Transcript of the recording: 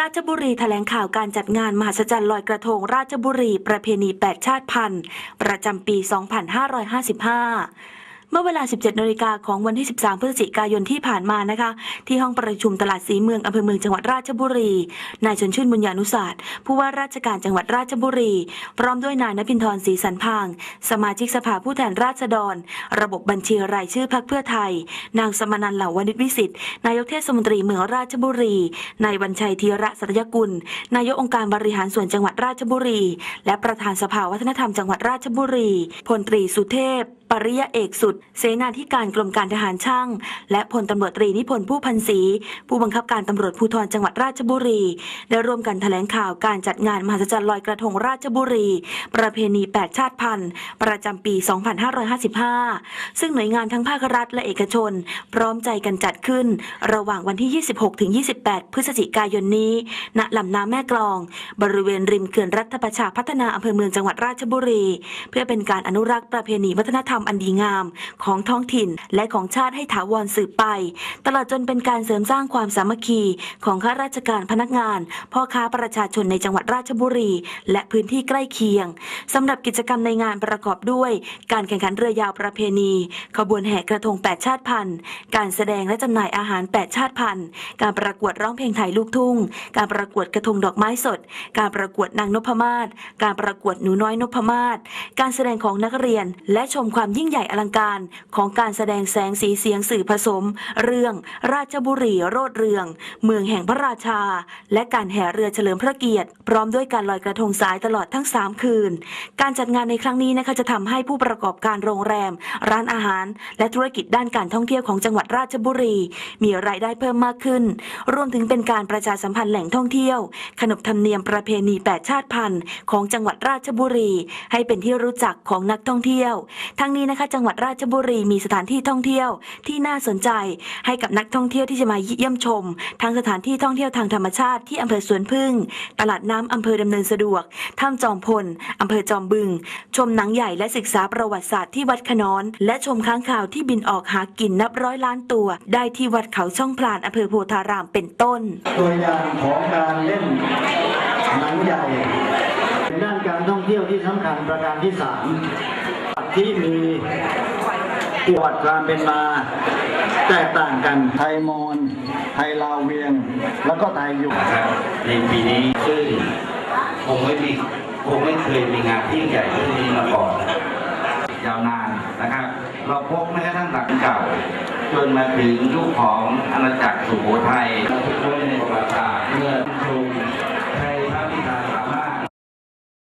ราชบุรีแถลงข่าวการจัดงานมหัศจรรย์ลอยกระทงราชบุรีประเพณี 8 ชาติพันธุ์ ประจำปี 2555 เมื่อเวลา 17นาฬิกาของวันที่ 13 พฤศจิกายนที่ผ่านมานะคะ ที่ห้องประชุมตลาดสีเมืองอำเภอเมืองจังหวัดราชบุรี นายชนชื่นบุญญานุศาสตร์ผู้ว่าราชการจังหวัดราชบุรี พร้อมด้วยนายนภินทรศรีสันพาง สมาชิกสภาผู้แทนราษฎร ระบบบัญชีรายชื่อพรรคเพื่อไทย นางสมนันเหล่าวณิชวิสิทธิ์นายกเทศมนตรีเมืองราชบุรี นายวันชัยธีระสัตยกุล นายกองค์การบริหารส่วนจังหวัดราชบุรี และประธานสภาวัฒนธรรมจังหวัดราชบุรีพลตรีสุเทพ ปริยเอกสุด เสนาธิการกรมการทหารช่าง และพลตำรวจตรีนิพนธ์ผู้พันศรีผู้บังคับการตำรวจภูธรจังหวัดราชบุรี ได้ร่วมกันแถลงข่าวการจัดงานมหัศจรรย์ลอยกระทงราชบุรี ประเพณี8ชาติพันธุ์ ประจำปี 2555 ซึ่งหน่วยงานทั้งภาครัฐและเอกชน พร้อมใจกันจัดขึ้น ระหว่างวันที่ 26ถึง28 พฤศจิกายนนี้ ณลำน้ำแม่กลอง บริเวณริมเขื่อนรัฐประชาพัฒนาอำเภอเมืองจังหวัดราชบุรี เพื่อเป็นการอนุรักษ์ประเพณีวัฒนธรรมมอันดีงามของท้องถิ่นและของชาติให้ถาวรสืบไป ตลอดจนเป็นการเสริมสร้างความสามัคคีของข้าราชการพนักงาน พ่อค้าประชาชนในจังหวัดราชบุรี และพื้นที่ใกล้เคียงสำหรับกิจกรรมในงานประกอบด้วย การแข่งขันเรือยาวประเพณี ขบวนแห่กระทง 8 ชาติพันธุ์ การแสดงและจำหน่ายอาหาร 8 ชาติพันธุ์ การประกวดร้องเพลงไทยลูกทุ่ง การประกวดกระทงดอกไม้สด การประกวดนางนพมาศการประกวดหนูน้อยนพมาศการแสดงของนักเรียนและชมความยิ่งใหญ่อลังการของการแสดงแสงสีเสียงสื่อผสม เรื่องราชบุรีโรดเรือง เมืองแห่งพระราชา และการแห่เรือเฉลิมพระเกียรติ พร้อมด้วยการลอยกระทงสายตลอดทั้ง 3 คืน การจัดงานในครั้งนี้นะคะจะทำให้ผู้ประกอบการโรงแรม ร้านอาหาร และธุรกิจด้านการท่องเที่ยวของจังหวัดราชบุรี มีรายได้เพิ่มมากขึ้น รวมถึงเป็นการประชาสัมพันธ์แหล่งท่องเที่ยว ขนบธรรมเนียมประเพณี8ชาติพันธุ์ของจังหวัดราชบุรี ให้เป็นที่รู้จักของนักท่องเที่ยว ทั้งนี้นะคะ จังหวัดราชบุรีมีสถานที่ท่องเที่ยวที่น่าสนใจ ให้กับนักท่องเที่ยวที่จะมาเยี่ยมชมทั้งสถานที่ท่องเที่ยวทางธรรมชาติที่อำเภอสวนพึ่ง ตลาดน้ำอำเภอดำเนินสะดวกถ้ำจอมพลอำเภอจอมบึง ชมหนังใหญ่และศึกษาประวัติศาสตร์ที่วัดขนอน และชมค้างคาวที่บินออกหากินนับร้อยล้านตัว ได้ที่วัดเขาช่องพลานอำเภอโพธารามเป็นต้น ตัวอย่างของการเล่นหนังใหญ่เป็นด้านการท่องเที่ยวที่สำคัญประการที่สาม ที่มีประวัติความเป็นมา แตกต่างกันไทยมอญไทยลาวเวียง แล้วก็ไทยยุคนะครับในปีนี้ซึ่งคงไม่มีคงไม่เคยมีงานที่ใหญ่เช่นนี้มาก่อนยาวนานนะครับ เราพบแม้กระทั่งหลังเก่าจนมาถึงยุคของอาณาจักรสุโขทัย